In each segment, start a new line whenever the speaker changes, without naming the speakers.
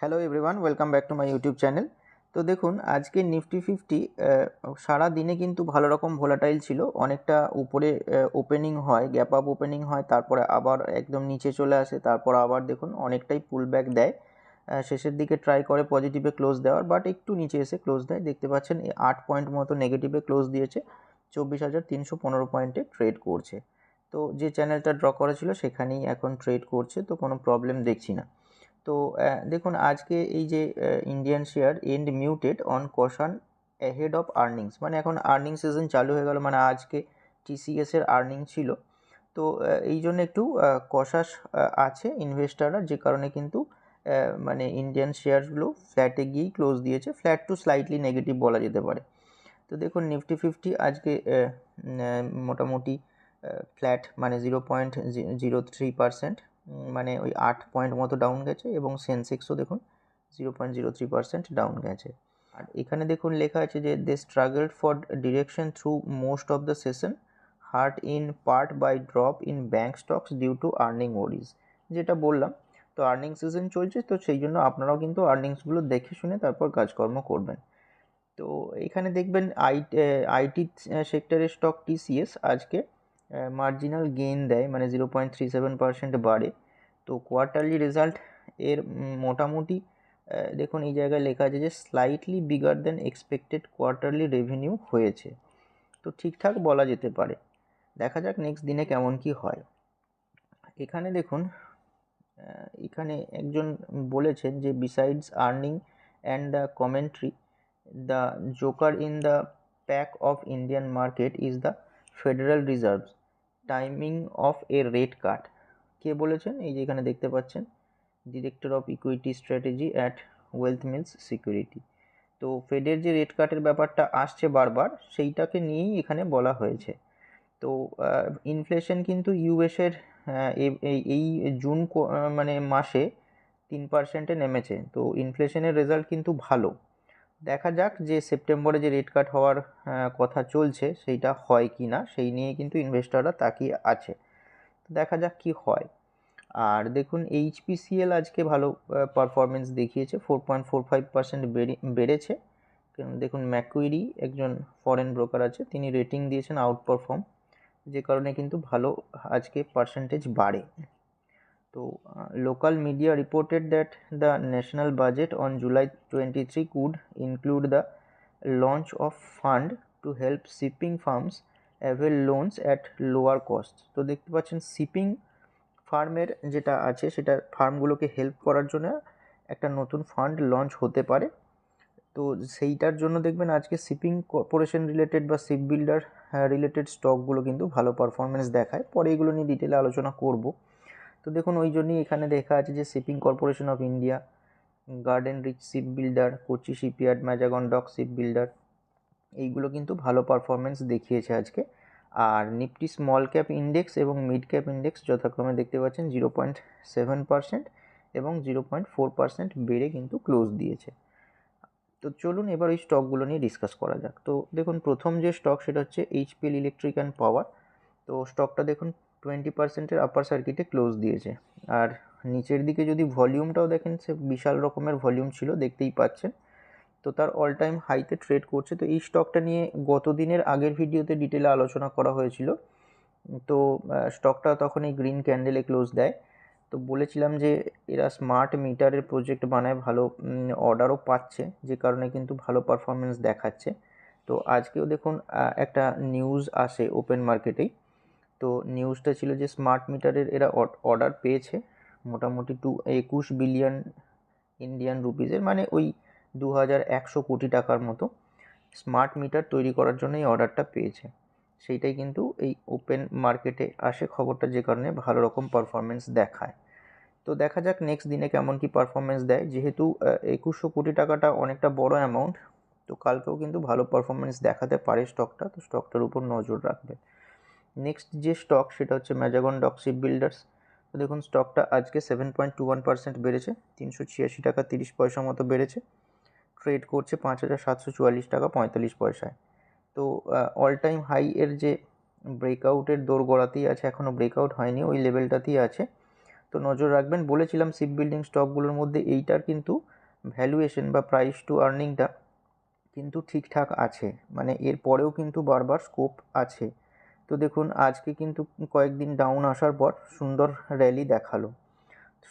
Hello everyone welcome back to my YouTube channel তো দেখুন, আজকে নিফটি ফিফটি সারা দিনে কিন্তু ভালো রকম ভোলাটাইল ছিল। অনেকটা উপরে ওপেনিং হয় গ্যাপ আপ ওপেনিং হয়, তারপরে আবার একদম নিচে চলে আসে, তারপর আবার দেখুন অনেকটাই পুল ব্যাক দেয়। শেষের দিকে ট্রাই করে পজিটিভে ক্লোজ দেওয়ার বাট একটু নিচে এসে ক্লোজ দেয়। দেখতে পাচ্ছেন, এই আট পয়েন্ট মতো নেগেটিভে ক্লোজ দিয়েছে। চব্বিশ হাজার তিনশো পনেরো পয়েন্টে ট্রেড করছে। তো যে চ্যানেলটা ড্র করা সেখানেই এখন ট্রেড করছে, তো কোনো প্রবলেম দেখছি না। তো দেখুন আজকে এই যে Indian share end muted on caution ahead of earnings মানে এখন আর্নিং সিজন চালু হয়ে গেল মানে আজকে টিসিএসের আর্নিং ছিল। তো এই জন্য একটু কষাস আছে ইনভেস্টাররা যে কারণে কিন্তু মানে ইন্ডিয়ান শেয়ারগুলো ফ্ল্যাটে গিয়েই ক্লোজ দিয়েছে ফ্ল্যাট টু স্লাইটলি নেগেটিভ বলা যেতে পারে। তো দেখুন নিফটি ফিফটি আজকে মোটামুটি ফ্ল্যাট মানে zero point zero three percent মানে ওই আট পয়েন্ট মতো ডাউন গেছে এবং সেন্সেক্সও দেখুন zero point zero three percent down গেছে। আর এখানে দেখুন লেখা আছে যে they struggle for direction through most of the session hurt in part by drop in bank stocks due to earning worries যেটা বললাম, তো আর্নিং সিজন চলছে, তো সেই জন্য আপনারাও কিন্তু আর্নিংসগুলো দেখে শুনে তারপর কাজকর্ম করবেন। তো এখানে দেখবেন আই আইটি সেক্টরের স্টক টিসিএস আজকে মার্জিনাল গেইন দেয় মানে zero point three seven percent বাড়ে। তো কোয়ার্টারলি রেজাল্ট এর মোটামুটি দেখুন এই জায়গায় লেখা আছে যে slightly bigger than expected quarterly revenue হয়েছে। তো ঠিকঠাক বলা যেতে পারে। দেখা যাক নেক্সট দিনে কেমন কি হয়। এখানে দেখুন এখানে একজন বলেছেন যে besides earning and the commentary the joker in the pack of Indian market is the Federal Reserve's timing of a rate cut কে বলেছেন? এই যে এখানে দেখতে পাচ্ছেন director of equity strategy at Wealth Mills Security তো ফেডের যে রেট কাটের ব্যাপারটা আসছে বারবার, সেইটাকে নিয়েই এখানে বলা হয়েছে। তো ইনফ্লেশন কিন্তু ইউএসের এই জুন মানে মাসে তিন পার্সেন্টে নেমেছে। তো ইনফ্লেশনের রেজাল্ট কিন্তু ভালো। দেখা যাক যে সেপ্টেম্বরে যে রেট কাট হওয়ার কথা চলছে, সেইটা হয় কি না সেই নিয়ে কিন্তু ইনভেস্টররা তাকিয়ে আছে। দেখা যাক কি হয়। আর দেখুন এইচপিসিএল আজকে ভালো পারফরমেন্স দেখিয়েছে four point four five percent বেড়েছে। দেখুন ম্যাকুইরি একজন ফরেন ব্রোকার আছে, তিনি রেটিং দিয়েছেন আউট পারফর্ম যে কারণে কিন্তু ভালো আজকে পার্সেন্টেজ বাড়ে। তো local media reported that the national budget on July twenty three could include the launch of fund to help shipping firms avail loans at lower cost তো দেখতে পাচ্ছেন শিপিং ফার্মের যেটা আছে, সেটা ফার্মগুলোকে হেল্প করার জন্য একটা নতুন ফান্ড লঞ্চ হতে পারে। তো সেইটার জন্য দেখবেন আজকে শিপিং কর্পোরেশন রিলেটেড বা শিপ বিল্ডার রিলেটেড স্টকগুলো কিন্তু ভালো পারফরমেন্স দেখায়। পরে এগুলো নিয়ে ডিটেলে আলোচনা করব। তো দেখুন, ওই জন্যই এখানে দেখা আছে যে Shipping Corporation of India Garden Reach ship builder Kochi shipyard Mazagon dock ship builder এইগুলো কিন্তু ভালো পারফরমেন্স দেখিয়েছে আজকে। আর নিফটি স্মল ক্যাপ ইন্ডেক্স এবং মিড ক্যাপ ইন্ডেক্স যথাক্রমে দেখতে পাচ্ছেন জিরো পয়েন্ট সেভেন পার্সেন্ট এবং জিরো পয়েন্ট ফোর পার্সেন্ট বেড়ে কিন্তু ক্লোজ দিয়েছে। তো চলুন এবার ওই স্টকগুলো নিয়ে ডিসকাস করা যাক। তো দেখুন, প্রথম যে স্টক সেটা হচ্ছে এইচপিএল ইলেকট্রিক অ্যান্ড পাওয়ার তো স্টকটা দেখুন টোয়েন্টি পার্সেন্টের আপার সার্কিটে ক্লোজ দিয়েছে। আর নিচের দিকে যদি ভলিউমটাও দেখেন, সে বিশাল রকমের ভলিউম ছিল, দেখতেই পাচ্ছেন। তো তার অল টাইম হাইতে ট্রেড করছে। তো এই স্টকটা নিয়ে গত দিনের আগের ভিডিওতে ডিটেলে আলোচনা করা হয়েছিল। তো স্টকটা তখন এই গ্রিন ক্যান্ডেলে ক্লোজ দেয়। তো বলেছিলাম যে এরা স্মার্ট মিটারের প্রজেক্ট বানায়, ভালো অর্ডারও পাচ্ছে, যে কারণে কিন্তু ভালো পারফরমেন্স দেখাচ্ছে। তো আজকেও দেখুন একটা নিউজ আসে ওপেন মার্কেটেই তো নিউজটা ছিল যে স্মার্ট মিটারের এরা অর্ডার পেয়েছে। মোটামুটি টু একুশ বিলিয়ন ইন্ডিয়ান রুপিজের মানে ওই দু হাজার একশো কোটি টাকার মতো স্মার্ট মিটার তৈরি করার জন্য এই অর্ডারটা পেয়েছে। সেইটাই কিন্তু এই ওপেন মার্কেটে আসে খবরটা যে কারণে ভালো রকম পারফরমেন্স দেখায়। তো দেখা যাক নেক্সট দিনে কেমন কি পারফরমেন্স দেয়। যেহেতু একুশশো কোটি টাকাটা অনেকটা বড় অ্যামাউন্ট তো কালকেও কিন্তু ভালো পারফরমেন্স দেখাতে পারে স্টকটা তো স্টকটার উপর নজর রাখবে। নেক্সট যে স্টক সেটা হচ্ছে ম্যাজাগন ডক শিপ বিল্ডার্স তো দেখুন স্টকটা আজকে seven point two one percent বেড়েছে, তিনশো ছিয়াশি টাকা তিরিশ পয়সা মতো বেড়েছে। ট্রেড করছে পাঁচ হাজার সাতশো চুয়াল্লিশ টাকা পঁয়তাল্লিশ পয়সায়। তো অল টাইম হাই এর যে ব্রেকআউটের দৌড় গড়াতেই আছে এখনও ব্রেকআউট হয়নি, ওই লেভেলটাতেই আছে। তো, নজর রাখবেন, বলেছিলাম শিপ বিল্ডিং স্টকগুলোর মধ্যে এইটার কিন্তু ভ্যালুয়েশন বা প্রাইস টু আর্নিংটা কিন্তু ঠিকঠাক আছে। মানে এর পরেও কিন্তু বারবার স্কোপ আছে। তো, দেখুন, আজকে কিন্তু কয়েকদিন ডাউন আসার পর সুন্দর র্যালি দেখাল।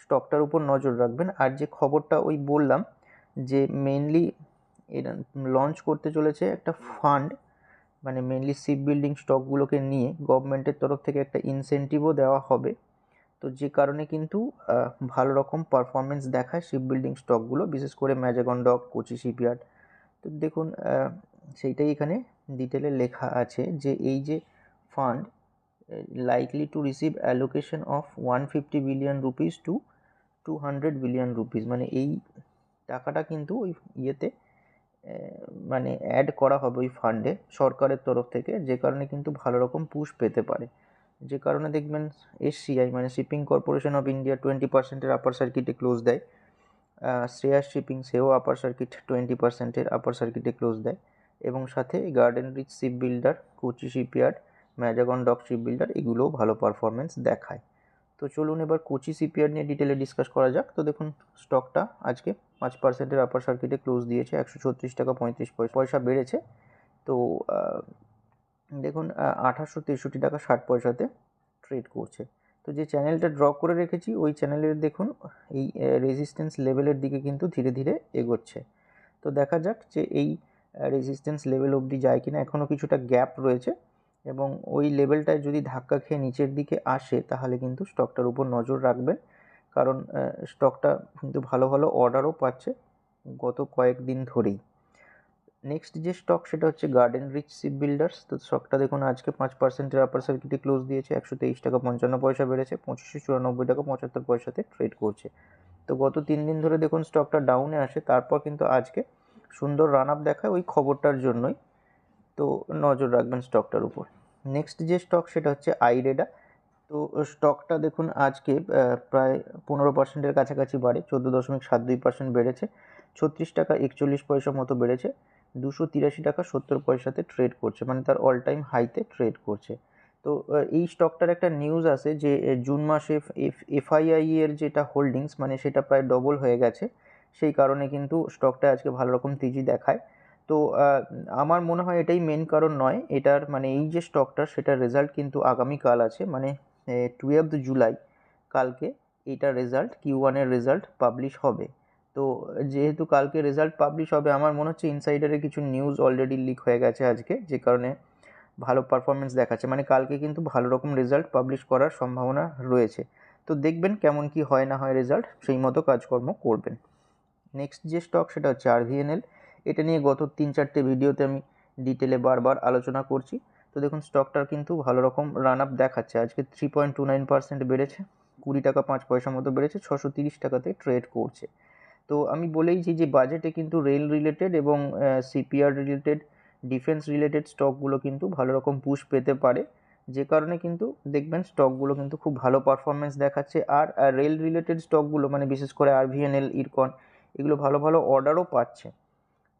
স্টকটার উপর নজর রাখবেন। আর যে খবরটা ওই বললাম যে মেনলি এটা লঞ্চ করতে চলেছে একটা ফান্ড মানে মেনলি শিপ বিল্ডিং স্টকগুলোকে নিয়ে গভর্নমেন্টের তরফ থেকে একটা ইনসেন্টিভও দেওয়া হবে। তো যে কারণে কিন্তু ভালো রকম পারফরমেন্স দেখায় শিপ বিল্ডিং স্টকগুলো বিশেষ করে ম্যাজাগন ডক কোচি শিপইয়ার্ড তো দেখুন সেইটাই এখানে ডিটেলে লেখা আছে যে এই যে fund likely to receive allocation of one fifty billion rupees to two hundred billion rupees মানে এই টাকাটা কিন্তু ওই ইয়েতে মানে অ্যাড করা হবে ওই ফান্ডে সরকারের তরফ থেকে। যে কারণে কিন্তু ভালো রকম পুশ পেতে পারে। যে কারণে দেখবেন এসসিআই মানে Shipping Corporation of India twenty পার্সেন্টের আপার সার্কিটে ক্লোজ দেয়। শ্রেয়াস শিপিং সেও আপার সার্কিট টোয়েন্টি পার্সেন্টের আপার সার্কিটে ক্লোজ দেয়। এবং সাথে Garden Reach ship builder Kochi shipyard Mazagon dock ship builder এগুলোও ভালো পারফরমেন্স দেখায়। তো চলুন এবার কোচি সিপিআর নিয়ে ডিটেলে ডিসকাস করা যাক। তো দেখুন স্টকটা আজকে পাঁচ পার্সেন্টের আপার সার্কিটে ক্লোজ দিয়েছে, একশো ছত্রিশ টাকা পঁয়ত্রিশ পয়সা বেড়েছে। তো দেখুন আঠাশশো তেষট্টি টাকা ষাট পয়সাতে ট্রেড করছে। তো যে চ্যানেলটা ড্র করে রেখেছি, ওই চ্যানেলের দেখুন, এই রেজিস্ট্যান্স লেভেলের দিকে কিন্তু ধীরে ধীরে এগোচ্ছে। তো দেখা যাক যে এই রেজিস্ট্যান্স লেভেল অবধি যায় কিনা এখনও কিছুটা গ্যাপ রয়েছে এবং ওই লেভেলটায় যদি ধাক্কা খেয়ে নিচের দিকে আসে, তাহলে কিন্তু স্টকটার উপর নজর রাখবেন। কারণ স্টকটা কিন্তু ভালো ভালো অর্ডারও পাচ্ছে গত কয়েকদিন ধরেই। নেক্সট যে স্টক সেটা হচ্ছে গার্ডেন রিচ শিপ বিল্ডার্স তো স্টকটা দেখুন, আজকে পাঁচ পার্সেন্টের আপার সার্কিটে ক্লোজ দিয়েছে, একশো তেইশ টাকা পঞ্চান্ন পয়সা বেড়েছে, পঁচিশশো চুরানব্বই টাকা পঁচাত্তর পয়সাতে ট্রেড করছে। তো গত তিন দিন ধরে দেখুন স্টকটা ডাউনে আসে তারপর কিন্তু আজকে সুন্দর রান আপ দেখায় ওই খবরটার জন্যই। তো নজর রাখবেন স্টকটার উপর। নেক্সট যে স্টক সেটা হচ্ছে আইরেডা তো স্টকটা দেখুন আজকে প্রায় পনেরো পার্সেন্টের কাছাকাছি বাড়ে, চোদ্দ দশমিক সাত দুই পার্সেন্ট বেড়েছে, ছত্রিশ টাকা একচল্লিশ পয়সা মতো বেড়েছে, দুশো তিরাশি টাকা সত্তর পয়সাতে ট্রেড করছে মানে তার অল টাইম হাইতে ট্রেড করছে। তো এই স্টকটার একটা নিউজ আছে যে জুন মাসে এফ এফআইআই এর যেটা হোল্ডিংস মানে সেটা প্রায় ডবল হয়ে গেছে, সেই কারণে কিন্তু স্টকটা আজকে ভালো রকম তেজি দেখায়। তো আমার মনে হয় এটাই মেন কারণ নয়, এটার মানে এই যে স্টকটা সেটার রেজাল্ট কিন্তু আগামীকাল আছে মানে টুয়েলভ জুলাই কালকে এইটার রেজাল্ট কিউ ওয়ানের রেজাল্ট পাবলিশ হবে। তো যেহেতু কালকে রেজাল্ট পাবলিশ হবে, আমার মনে হচ্ছে ইনসাইডারে কিছু নিউজ অলরেডি লিক হয়ে গেছে আজকে, যে কারণে ভালো পারফরমেন্স দেখাচ্ছে। মানে কালকে কিন্তু ভালো রকম রেজাল্ট পাবলিশ করার সম্ভাবনা রয়েছে। তো দেখবেন কেমন কি হয় না হয় রেজাল্ট সেই মতো কাজকর্ম করবেন। নেক্সট যে স্টক সেটা হচ্ছে আরভিএনএল এটা নিয়ে গত তিন চারটে ভিডিওতে আমি ডিটেলে বারবার আলোচনা করছি। তো দেখুন স্টকটার কিন্তু ভালো রকম রান আপ দেখাচ্ছে। আজকে three point two nine percent বেড়েছে, কুড়ি টাকা পাঁচ পয়সা মতো বেড়েছে, ছশো তিরিশ টাকাতে ট্রেড করছে। তো আমি বলেইছি যে বাজেটে কিন্তু রেল রিলেটেড এবং সিপিআর রিলেটেড ডিফেন্স রিলেটেড স্টকগুলো কিন্তু ভালো রকম পুশ পেতে পারে। যে কারণে কিন্তু দেখবেন স্টকগুলো কিন্তু খুব ভালো পারফরমেন্স দেখাচ্ছে। আর রেল রিলেটেড স্টকগুলো মানে বিশেষ করে আরভিএনএল ইরকন এগুলো ভালো ভালো অর্ডারও পাচ্ছে।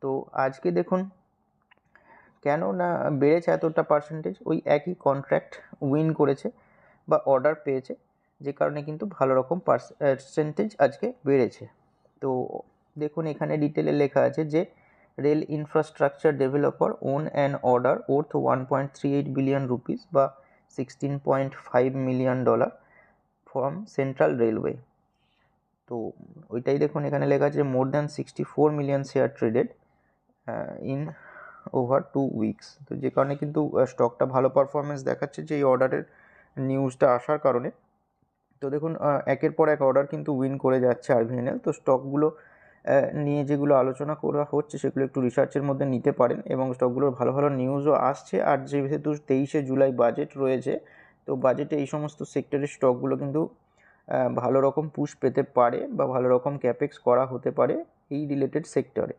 তো আজকে দেখুন কেন না বেড়েছে এতটা পার্সেন্টেজ ওই একই কন্ট্র্যাক্ট উইন করেছে বা অর্ডার পেয়েছে, যে কারণে কিন্তু ভালো রকম পার্সেন্টেজ আজকে বেড়েছে। তো দেখুন, এখানে ডিটেলে লেখা আছে যে Rail Infrastructure Developer won an order worth one point three eight billion rupees বা sixteen point five million dollar from Central Railway তো ওইটাই দেখুন, এখানে লেখা আছে more than sixty four million share traded in over two weeks তো যে কারণে কিন্তু স্টকটা ভালো পারফরমেন্স দেখাচ্ছে যে এই অর্ডারের নিউজটা আসার কারণে। তো দেখুন একের পর এক অর্ডার কিন্তু উইন করে যাচ্ছে আরভিএনএল। তো স্টকগুলো নিয়ে যেগুলো আলোচনা করা হচ্ছে, সেগুলো একটু রিসার্চের মধ্যে নিতে পারেন এবং স্টকগুলোর ভালো ভালো নিউজও আসছে। আর যেহেতু তেইশে জুলাই বাজেট রয়েছে, তো বাজেটে এই সমস্ত সেক্টরের স্টকগুলো কিন্তু ভালো রকম পুশ পেতে পারে বা ভালো রকম ক্যাপেক্স করা হতে পারে এই রিলেটেড সেক্টরে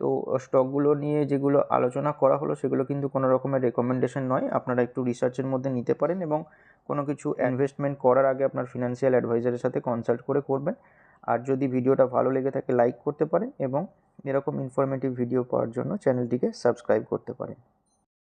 তো স্টকগুলো নিয়ে যেগুলো আলোচনা করা হলো সেগুলো কিন্তু কোনো রকমের রেকমেন্ডেশন নয়। আপনারা একটু রিসার্চের মধ্যে নিতে পারেন এবং কোনো কিছু ইনভেস্টমেন্ট করার আগে আপনার ফিনান্সিয়াল অ্যাডভাইজারের সাথে কনসাল্ট করে করবেন। আর যদি ভিডিওটা ভালো লেগে থাকে লাইক করতে পারেন এবং এরকম ইনফরমেটিভ ভিডিও পাওয়ার জন্য চ্যানেলটিকে সাবস্ক্রাইব করতে পারেন।